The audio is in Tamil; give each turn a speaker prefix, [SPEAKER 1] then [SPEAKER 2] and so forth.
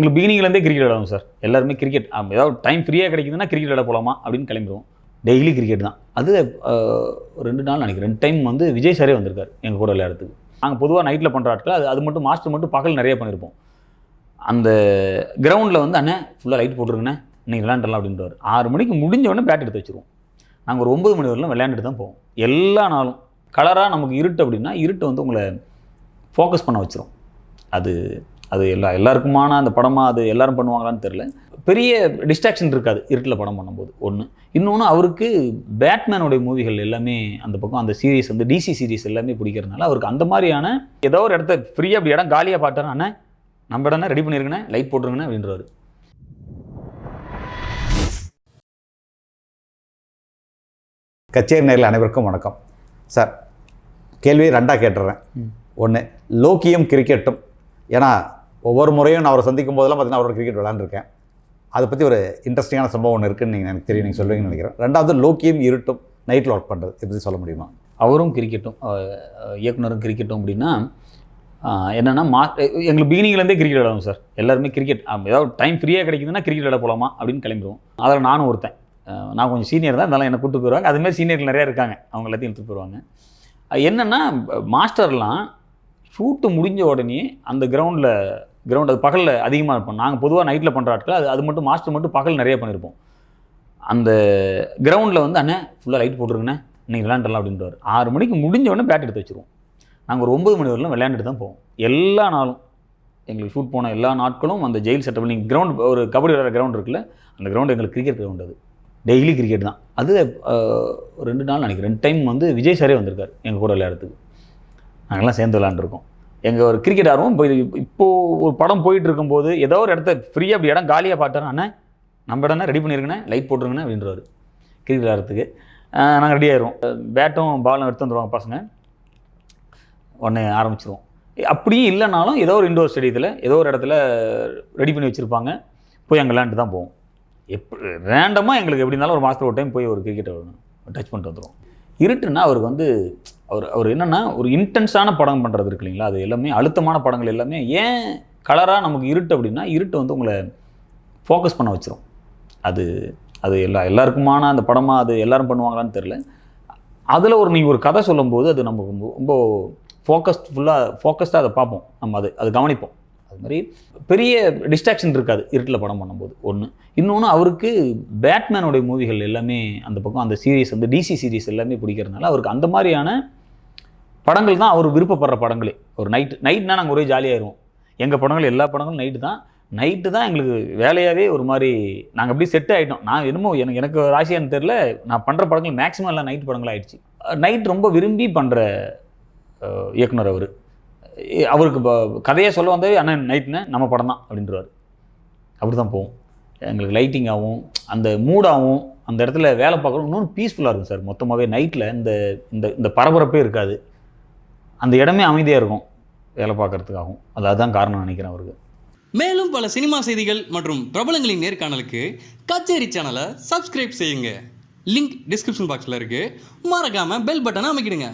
[SPEAKER 1] எங்களுக்கு பிகினிங்லேருந்தே கிரிக்கெட் விளாடும் சார் எல்லாருமே கிரிக்கெட் ஏதாவது டைம் ஃப்ரீயாக கிடைக்குதுன்னா கிரிக்கெட் விளாட போகலாமா அப்படின்னு கிளம்பிடுவோம். டெய்லி கிரிக்கெட் தான். அது ரெண்டு நாள் நினைக்கிறேன். ரெண்டு டைம் வந்து விஜய் சாரே வந்திருக்கார் எங்கள் கூட விளையாடுறதுக்கு. நாங்கள் பொதுவாக நைட்டில் பண்ணுற ஆட்கள் அது அது மட்டும் மாஸ்டர் மட்டும் பகல் நிறைய பண்ணியிருப்போம் அந்த கிரவுண்டில் வந்து அண்ணே ஃபுல்லாக லைட் போட்டுருங்கண்ணே இன்னைக்கு விளையாண்டலாம் அப்படின்றாரு ஆறு மணிக்கு முடிஞ்ச உடனே பேட் எடுத்து வச்சுருவோம். நாங்கள் ஒரு ஒம்பது மணி வரலாம் விளையாண்டுட்டு தான் போவோம். எல்லா நாளும். கலராக நமக்கு இருட்டு அப்படின்னா இருட்டு வந்து உங்களை ஃபோக்கஸ் பண்ண வச்சிரும். அது அது எல்லா எல்லாருக்குமான அந்த படமாக அது எல்லாரும் பண்ணுவாங்களான்னு தெரில பெரிய டிஸ்ட்ராக்ஷன் இருக்காது இருட்டில் படம் பண்ணும்போது. ஒன்று இன்னொன்று அவருக்கு பேட்மேனுடைய மூவிகள் எல்லாமே அந்த பக்கம் அந்த சீரிஸ் வந்து டிசி சீரிஸ் எல்லாமே பிடிக்கிறதுனால அவருக்கு அந்த மாதிரியான ஏதோ ஒரு இடத்த ஃப்ரீயாக அப்படி இடம் காலியாக பார்த்தாரு அண்ணே நம்ம இடம் ரெடி பண்ணிருங்கண்ணே லைட் போட்டுருங்கண்ணே அப்படின்றவாரு
[SPEAKER 2] கச்சேரி நேரில் அனைவருக்கும் வணக்கம். சார் கேள்வியை ரெண்டாக கேட்டுறேன். ஒன்று லோக்கியம் கிரிக்கெட்டும் ஏன்னா ஒவ்வொரு முறையும் நான் அவரை சந்திக்கும் போதெல்லாம் பார்த்தீங்கன்னா அவரோட கிரிக்கெட் விளாண்டுருக்கேன் அதை பற்றி ஒரு இன்ட்ரெஸ்டிங்கான சம்பவம் ஒன்று இருக்குன்னு நீங்கள் எனக்கு தெரியும் நீங்கள் சொல்லுவீங்கன்னு நினைக்கிறேன். ரெண்டாவது லோக்கியம் இருட்டும் நைட்டில் ஒர்க் பண்ணுறது இதை பற்றி சொல்ல முடியுமா?
[SPEAKER 1] அவரும் கிரிக்கெட்டும் இயக்குனரும் கிரிக்கெட்டும் அப்படின்னா என்னென்னா மா எங்களுக்கு பிகினிங்லேருந்தே கிரிக்கெட் விளாடுவோம் சார் எல்லாருமே கிரிக்கெட் ஏதாவது டைம் ஃப்ரீயாக கிடைக்குதுன்னா கிரிக்கெட் விளாட போகலாமா அப்படின்னு கிளம்பிடுவோம். அதில் நானும் ஒருத்தன். நான் கொஞ்சம் சீனியர் தான் அதனால் என்னை கூட்டு போயிடுவாங்க அதுமாதிரி சீனியர்கள் நிறையா இருக்காங்க. அவங்க எல்லாத்தையும் எடுத்துகிட்டு போயிடுவாங்க என்னென்னா மாஸ்டர்லாம் ஷூட்டு முடிஞ்ச உடனே அந்த கிரவுண்டில் கிரவுண்ட் அது பகலில் அதிகமாக இருப்போம் நாங்கள் பொதுவாக நைட்டில் பண்ணுற ஆட்கள் அது அது மட்டும் மாஸ்டர் மட்டும் பகல் நிறைய பண்ணியிருப்போம் அந்த கிரவுண்டில் வந்து அண்ணே ஃபுல்லாக லைட் போட்டுருங்கண்ணே நீங்கள் விளையாண்டலாம் அப்படின்றாரு. ஆறு மணிக்கு முடிஞ்ச உடனே பேட் எடுத்து வச்சுருவோம். நாங்கள் ஒரு ஒம்பது மணி வரலாம் விளையாண்டுட்டு தான் போவோம். எல்லா நாளும் எங்களுக்கு ஷூட் போன எல்லா நாட்களும் அந்த ஜெயில் செட்டப் நீங்கள் கிரவுண்ட் ஒரு கபடி விளையாடுற கிரவுண்ட் இருக்குல்ல அந்த கிரவுண்ட் எங்களுக்கு கிரிக்கெட் கிரவுண்ட் அது. டெய்லி கிரிக்கெட் தான். அது ரெண்டு நாள் நினைக்கிறேன். ரெண்டு டைம் வந்து விஜய் சாரே வந்திருக்கார் எங்கள் கூட விளையாடுறதுக்கு. நாங்கள்லாம் சேர்ந்து விளையாண்டுருக்கோம். எங்கள் ஒரு கிரிக்கெட் ஆர்வம் இப்போ இப்போது ஒரு படம் போயிட்டு இருக்கும்போது ஏதோ ஒரு இடத்த ஃப்ரீயாக அப்படி இடம் காலியாக பார்த்தேன் அண்ணே நம்ம இடம் ரெடி பண்ணியிருக்கேன் லைட் போட்டுருங்கண்ணே அப்படின்றவாரு கிரிக்கெட் ஆடுறதுக்கு நாங்கள் ரெடி ஆயிடுவோம் பேட்டும் பாலும் எடுத்து வந்துடுவாங்க பசங்க. உடனே ஆரம்பிச்சிருவோம். அப்படியும் இல்லைனாலும் ஏதோ ஒரு இண்டோர் ஸ்டேடியத்தில் ஏதோ ஒரு இடத்துல ரெடி பண்ணி வச்சுருப்பாங்க. போய் அங்கே விளையாண்டு தான் போவோம். எப் ரேண்டமாக எங்களுக்கு எப்படி இருந்தாலும் ஒரு மாதத்தில் ஒரு டைம் போய் ஒரு கிரிக்கெட்டை டச் பண்ணிட்டு வந்துடுவோம் இருட்டுன்னா அவருக்கு வந்து அவர் அவர் என்னென்னா ஒரு இன்டென்ஸான படம் பண்ணுறது இருக்கு இல்லைங்களா? அது எல்லாமே அழுத்தமான படங்கள் எல்லாமே. ஏன் கலராக நமக்கு இருட்டு அப்படின்னா இருட்டு வந்து உங்களை ஃபோக்கஸ் பண்ண வச்சிரும். அது அது எல்லா எல்லாருக்குமான அந்த படமாக அது எல்லோரும் பண்ணுவாங்களான்னு தெரில அதில் ஒரு நீங்கள் ஒரு கதை சொல்லும்போது அது நமக்கு ரொம்ப ரொம்ப ஃபோக்கஸ்ட் ஃபுல்லாக ஃபோக்கஸ்டாக அதை பார்ப்போம். நம்ம அது அது கவனிப்போம். அது மாதிரி பெரிய டிஸ்ட்ராக்ஷன் இருக்காது. இருட்டில் படம் பண்ணும்போது. ஒன்று இன்னொன்று அவருக்கு பேட்மேனுடைய மூவிகள் எல்லாமே அந்த பக்கம் அந்த சீரீஸ் வந்து டிசி சீரீஸ் எல்லாமே பிடிக்கிறதுனால அவருக்கு அந்த மாதிரியான படங்கள் தான் அவர் விருப்பப்படுற படங்களே. ஒரு நைட் நைட்னா நாங்கள் ஒரே ஜாலியாகிடுவோம் எங்கள் படங்கள் எல்லா படங்களும் நைட்டு தான். நைட்டு தான் எங்களுக்கு வேலையாகவே ஒரு மாதிரி நாங்கள் அப்படியே செட் ஆகிட்டோம் நான் என்னமோ எனக்கு எனக்கு ராசியான்னு தெரில நான் பண்ணுற படங்கள் மேக்ஸிமம் எல்லாம் நைட் படங்கள் ஆயிடுச்சு நைட் ரொம்ப விரும்பி பண்ணுற இயக்குனர் அவர். அவருக்கு இப்போ கதையை சொல்ல வந்தே அண்ணன் நைட்னு நம்ம படம் தான் அப்படின்றவார் அப்படி தான் போவோம் எங்களுக்கு லைட்டிங்காகவும் அந்த மூடாகவும் அந்த இடத்துல வேலை பார்க்குறோம் இன்னொன்று பீஸ்ஃபுல்லாக இருக்கும் சார். மொத்தமாகவே நைட்டில் இந்த இந்த இந்த பரபரப்பே இருக்காது. அந்த இடமே அமைதியாக இருக்கும் வேலை பார்க்குறதுக்காகவும். அது அதுதான் காரணம் நினைக்கிறேன் அவருக்கு.
[SPEAKER 3] மேலும் பல சினிமா செய்திகள் மற்றும் பிரபலங்களின் நேர்காணலுக்கு கச்சேரி சேனலை சப்ஸ்கிரைப் செய்யுங்க. லிங்க் டிஸ்கிரிப்ஷன் பாக்ஸில் இருக்குது மறக்காமல் பெல் பட்டனை அமைக்கிடுங்க.